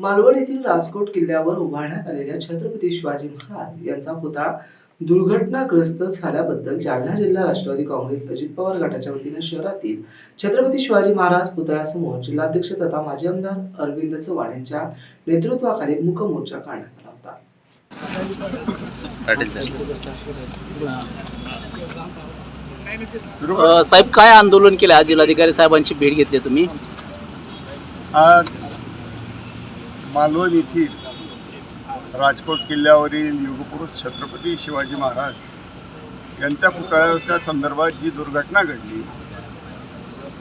मालवण येथील राजकोट किल्ल्यावर उभारण्यात आलेल्या छत्रपती शिवाजी महाराज यांचा पुतळा दुर्घटनाग्रस्त झाल्याबद्दल जालना जिल्हा राष्ट्रवादी काँग्रेस अजित पवार गटाच्या वतीने शहरातील छत्रपती शिवाजी महाराज पुतळ्यासमोर जिल्हाध्यक्ष तथा माजी आमदार अरविंद चव्हाण यांच्या नेतृत्वाखाली मूक मोर्चा काढण्यात आला होता. साहेब काय आंदोलन केलं? आज जिल्हाधिकारी साहेबांची भेट घेतली तुम्ही. आज मालवण येथील राजकोट किल्ल्यावरील युगपुरुष छत्रपती शिवाजी महाराज यांच्या पुतळ्याच्या संदर्भात जी दुर्घटना घडली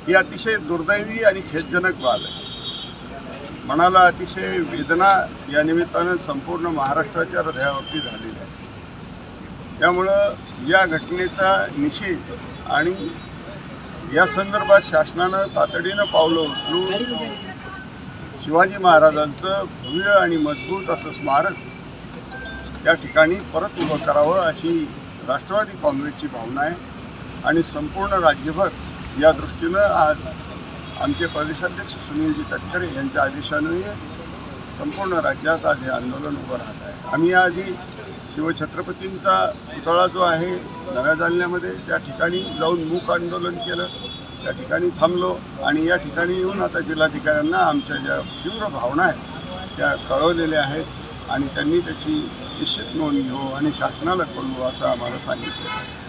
ही अतिशय दुर्दैवी आणि खेदजनक बाब आहे. मनाला अतिशय वेदना या निमित्तानं संपूर्ण महाराष्ट्राच्या हृदयावरती झालेली आहे. त्यामुळं या घटनेचा निषेध आणि या संदर्भात शासनानं तातडीनं पावलं उचलून शिवाजी महाराजांचं भव्य आणि मजबूत असं स्मारक या ठिकाणी परत उभं करावं अशी राष्ट्रवादी काँग्रेसची भावना आहे. आणि संपूर्ण राज्यभर या दृष्टीनं आज आमचे प्रदेशाध्यक्ष सुनीलजी तटकरे यांच्या आदेशाने संपूर्ण राज्यात आज हे आंदोलन उभं राहत आहे. आम्ही आधी शिवछत्रपतींचा पुतळा जो आहे नव्या जालन्यामध्ये त्या ठिकाणी जाऊन मूक आंदोलन केलं. त्या ठिकाणी थांबलो आणि या ठिकाणी येऊन आता जिल्हाधिकाऱ्यांना आमच्या ज्या तीव्र भावना आहेत त्या कळवलेल्या आहेत आणि त्यांनी त्याची निश्चित नोंद घेऊ आणि शासनाला कळवू असं आम्हाला सांगितलं.